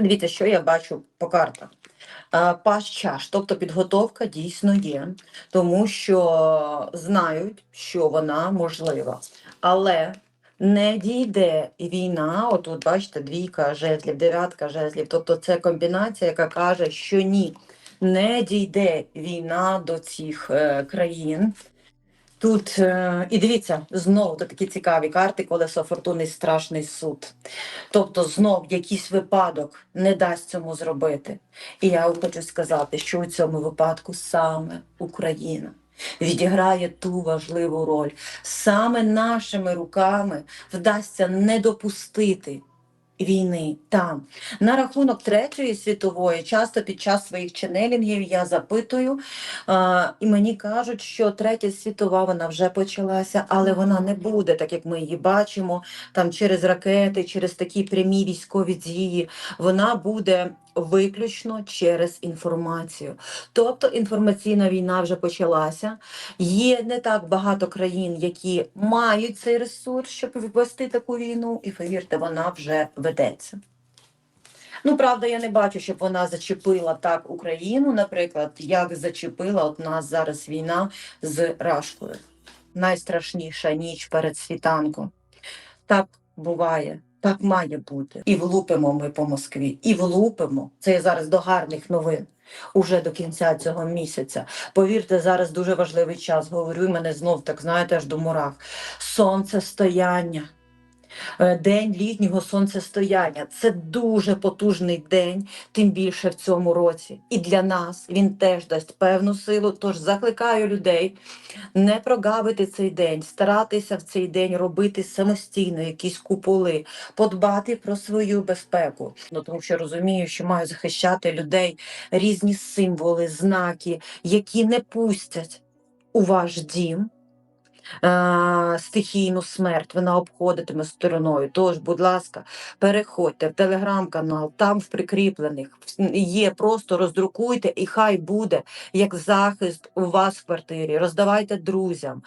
Дивіться, що я бачу по картах. Паш чаш, тобто підготовка дійсно є, тому що знають, що вона можлива. Але не дійде війна, отут бачите, двійка жезлів, дев'ятка жезлів. Тобто це комбінація, яка каже, що ні, не дійде війна до цих е, країн. Тут е, і дивіться, знову такі цікаві карти, колесо фортуни, страшний суд. Тобто, знов якийсь випадок не дасть цьому зробити. І я хочу сказати, що у цьому випадку саме Україна відіграє ту важливу роль. Саме нашими руками вдасться не допустити. Війни. Там на рахунок третьої світової, часто під час своїх ченелінгів я запитую, а, і мені кажуть, що третя світова вона вже почалася, але вона не буде, так як ми її бачимо, там через ракети, через такі прямі військові дії. Вона буде виключно через інформацію. Тобто інформаційна війна вже почалася. Є не так багато країн, які мають цей ресурс, щоб ввести таку війну, і повірте, вона вже ведеться. Ну, правда, я не бачу, щоб вона зачепила так Україну, наприклад, як зачепила от нас зараз війна з Рашкою. Найстрашніша ніч перед світанком. Так буває, так має бути. І влупимо ми по Москві, і влупимо. Це я зараз до гарних новин. Уже до кінця цього місяця. Повірте, зараз дуже важливий час. Говорю, мене знов так знаєте, аж до мурах. Сонцестояння. Е, День літнього сонцестояння це дуже потужний день, тим більше в цьому році. І для нас він теж дасть певну силу. Тож закликаю людей не прогавити цей день, старатися в цей день робити самостійно якісь куполи, подбати про свою безпеку. Ну тому що розумію, що маю захищати людей різні символи, знаки, які не пустять у ваш дім е, стихійну смерть, вона обходитиме стороною. Тож, будь ласка, переходьте в телеграм-канал, там в прикріплених є, просто роздрукуйте, і хай буде як захист у вас в квартирі. Роздавайте друзям,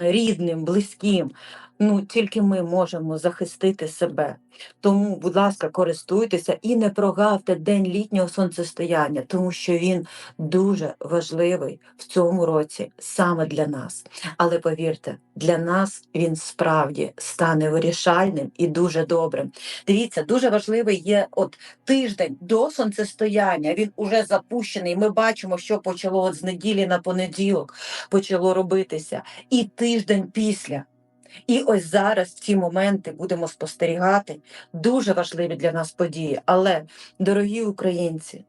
рідним, близьким. Ну, тільки ми можемо захистити себе. Тому, будь ласка, користуйтеся і не прогавте день літнього сонцестояння, тому що він дуже важливий в цьому році саме для нас. Але повірте, для нас він справді стане вирішальним і дуже добрим. Дивіться, дуже важливий є от тиждень до сонцестояння. Він уже запущений. Ми бачимо, що почало от з неділі на понеділок почало робитися, і тиждень після. І ось зараз ці моменти будемо спостерігати дуже важливі для нас події. Але, дорогі українці,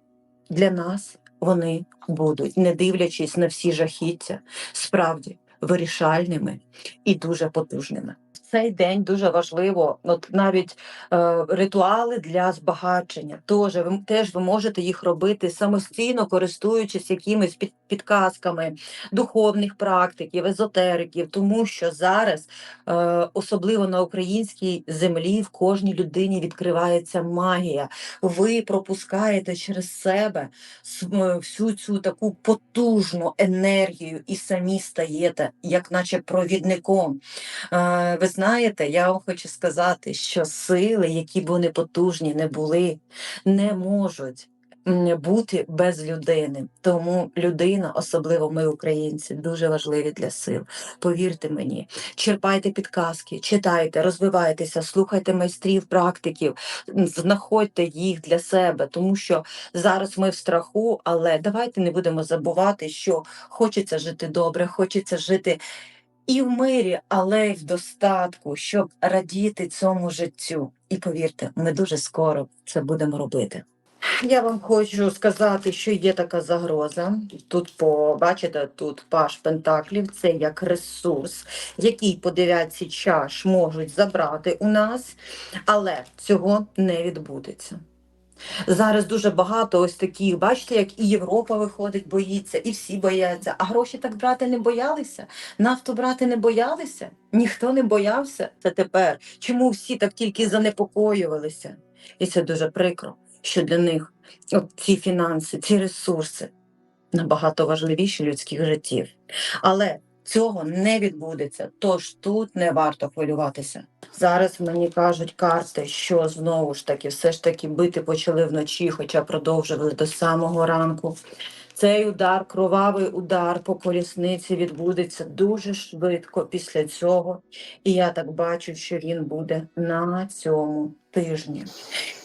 для нас вони будуть, не дивлячись на всі жахіття, справді вирішальними і дуже потужними. Цей день дуже важливо, от навіть е, ритуали для збагачення. Теж ви, теж ви можете їх робити самостійно, користуючись якимись під, підказками духовних практиків, езотериків, тому що зараз, е, особливо на українській землі, в кожній людині відкривається магія. Ви пропускаєте через себе всю цю таку потужну енергію і самі стаєте, як наче провідником. Е, Ви знаєте, я вам хочу сказати, що сили, які б вони потужні не були, не можуть бути без людини. Тому людина, особливо ми, українці, дуже важливі для сил. Повірте мені, черпайте підказки, читайте, розвивайтеся, слухайте майстрів, практиків, знаходьте їх для себе, тому що зараз ми в страху, але давайте не будемо забувати, що хочеться жити добре, хочеться жити і в мирі, але й в достатку, щоб радіти цьому життю. І повірте, ми дуже скоро це будемо робити. Я вам хочу сказати, що є така загроза. Тут побачите, тут паш пентаклів, це як ресурс, який по дев'ятці чаш можуть забрати у нас, але цього не відбудеться. Зараз дуже багато ось таких, бачите, як і Європа виходить, боїться, і всі бояться. А гроші так брати не боялися, нафту брати не боялися, ніхто не боявся. Це тепер. Чому всі так тільки занепокоювалися? І це дуже прикро, що для них от ці фінанси, ці ресурси набагато важливіші людських життів. Але Цього не відбудеться, тож тут не варто хвилюватися. Зараз мені кажуть карти, що знову ж таки, все ж таки бити почали вночі, хоча продовжували до самого ранку. Цей удар, кровавий удар по колісниці відбудеться дуже швидко після цього. І я так бачу, що він буде на цьому тижні.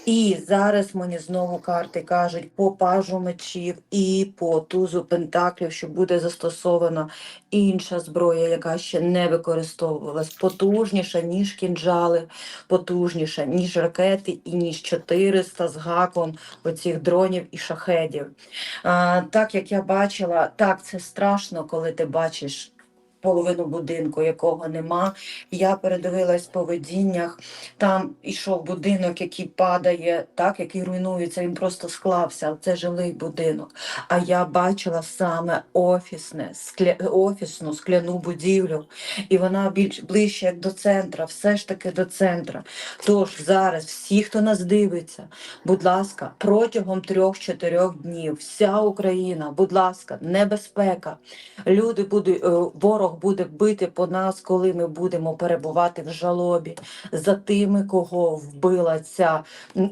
І зараз мені знову карти кажуть по пажу мечів і по тузу пентаклів, що буде застосована інша зброя, яка ще не використовувалась, потужніша, ніж кінжали, потужніша, ніж ракети і ніж 400 з гаком оцих дронів і шахедів. А, так як я бачила, так це страшно, коли ти бачиш. Половину будинку, якого нема. Я передивилась по видіннях. Там ішов будинок, який падає, так, який руйнується, він просто склався. Це жилий будинок. А я бачила саме офісне, скля... офісну скляну будівлю, і вона більш ближче як до центра, все ж таки до центра. Тож зараз всі, хто нас дивиться, будь ласка, протягом трьох-чотирьох днів вся Україна, будь ласка, небезпека. Люди будуть, е, ворог буде бити по нас, коли ми будемо перебувати в жалобі за тими, кого вбила ця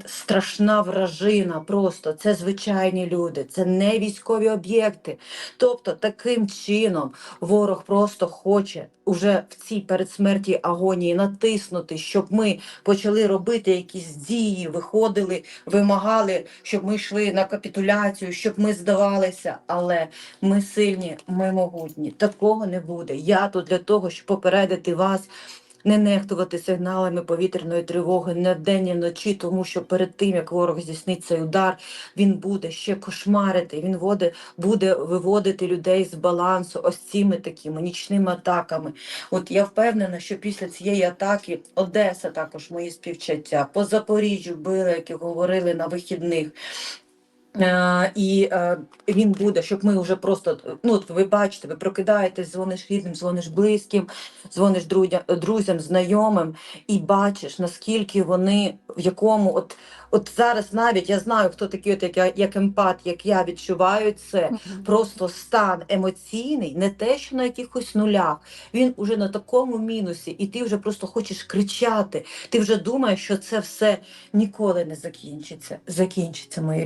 страшна вражина. Просто це звичайні люди, це не військові об'єкти. Тобто, таким чином ворог просто хоче уже в цій передсмертній агонії натиснути, щоб ми почали робити якісь дії, виходили, вимагали, щоб ми йшли на капітуляцію, щоб ми здавалися. Але ми сильні, ми могутні. Такого не буде. Я тут для того, щоб попередити вас. Не нехтувати сигналами повітряної тривоги не вдень, ні вночі, тому що перед тим як ворог здійснить цей удар, він буде ще кошмарити. Він воде, буде виводити людей з балансу ось цими такими нічними атаками. От я впевнена, що після цієї атаки Одеса також мої співчуття, по Запоріжжю били, як і говорили на вихідних. Е, і е, він буде, щоб ми вже просто ну от ви бачите, ви прокидаєтесь, дзвониш рідним, дзвониш близьким, дзвониш друзям, знайомим, і бачиш, наскільки вони в якому от. От зараз навіть я знаю, хто такий, от як, я- як емпат, як я відчуваю це. Просто стан емоційний, не те, що на якихось нулях. Він уже на такому мінусі, і ти вже просто хочеш кричати. Ти вже думаєш, що це все ніколи не закінчиться. Закінчиться, мої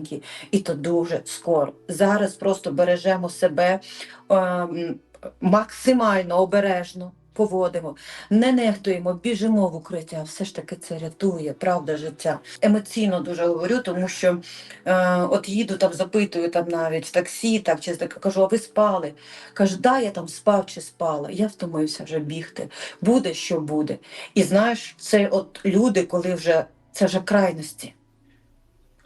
ріднесенькі, і то дуже скоро. Зараз просто бережемо себе ем, максимально обережно. Поводимо, не нехтуємо, біжимо в укриття. Все ж таки це рятує, правда, життя. Емоційно дуже говорю, тому що е, от їду там, запитую там навіть в таксі, так чи так кажу, а ви спали? Каже, да, я там спав чи спала. Я втомився вже бігти. Буде, що буде. І знаєш, це от люди, коли вже це вже крайності.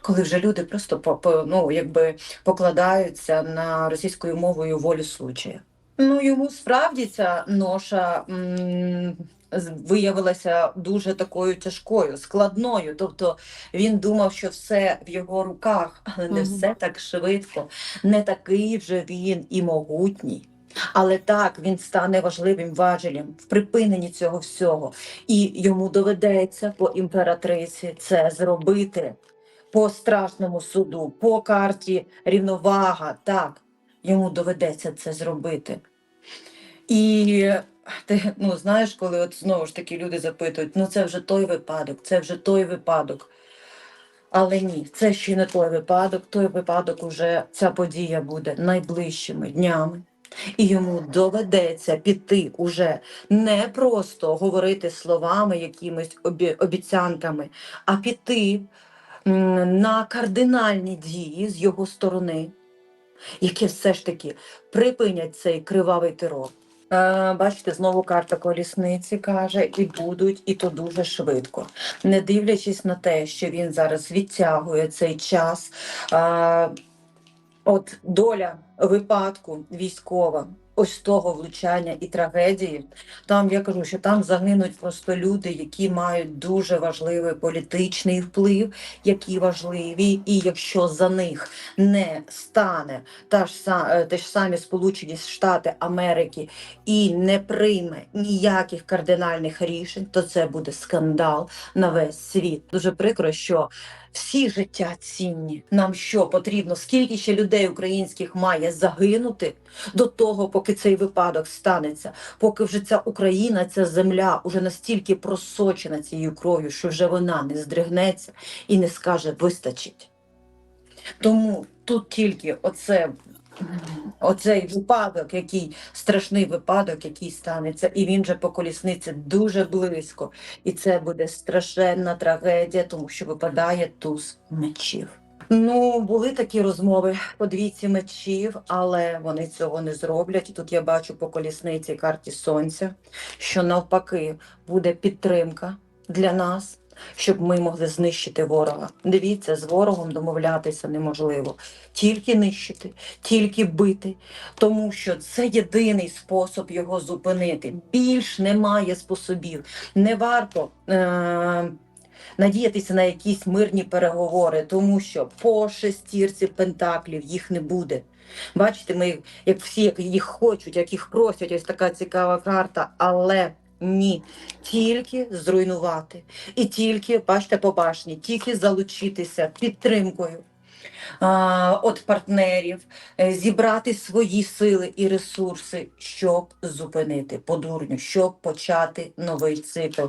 Коли вже люди просто ну, якби покладаються на російською мовою волю случая. Ну йому справді ця ноша м, виявилася дуже такою тяжкою, складною. Тобто він думав, що все в його руках, але не все так швидко, не такий вже він і могутній. Але так він стане важливим важелем в припиненні цього всього, і йому доведеться по імператриці це зробити по страшному суду, по карті рівновага. Так, йому доведеться це зробити. І ти ну знаєш, коли от знову ж таки люди запитують, ну це вже той випадок, це вже той випадок. Але ні, це ще не той випадок. Той випадок уже ця подія буде найближчими днями. І йому доведеться піти уже не просто говорити словами, якимись обі- обіцянками, а піти на кардинальні дії з його сторони, які все ж таки припинять цей кривавий терор. Е, бачите, знову карта колісниці каже, і будуть, і то дуже швидко. Не дивлячись на те, що він зараз відтягує цей час. Е, от доля випадку військова, ось того влучання і трагедії. Там я кажу, що там загинуть просто люди, які мають дуже важливий політичний вплив, які важливі, і якщо за них не стане та ж е, те ж самі Сполучені Штати Америки і не прийме ніяких кардинальних рішень, то це буде скандал на весь світ. Дуже прикро, що всі життя цінні. Нам що потрібно? Скільки ще людей українських має загинути до того, поки цей випадок станеться, поки вже ця Україна, ця земля уже настільки просочена цією кров'ю, що вже вона не здригнеться і не скаже вистачить. Тому тут тільки оце, оцей випадок, який страшний випадок, який станеться, і він же по колісниці дуже близько. І це буде страшенна трагедія, тому що випадає туз мечів. Ну, були такі розмови по двійці мечів, але вони цього не зроблять. І тут я бачу по колісниці карті сонця, що навпаки буде підтримка для нас, щоб ми могли знищити ворога. Дивіться, з ворогом домовлятися неможливо. Тільки нищити, тільки бити, тому що це єдиний спосіб його зупинити. Більш немає способів. Не варто. Е- надіятися на якісь мирні переговори, тому що по шестірці пентаклів їх не буде. Бачите, ми як всі як їх хочуть, як їх просять, ось така цікава карта, але ні, тільки зруйнувати. І тільки, бачите, по башні, тільки залучитися підтримкою. від партнерів, е, зібрати свої сили і ресурси, щоб зупинити подурню, щоб почати новий цикл.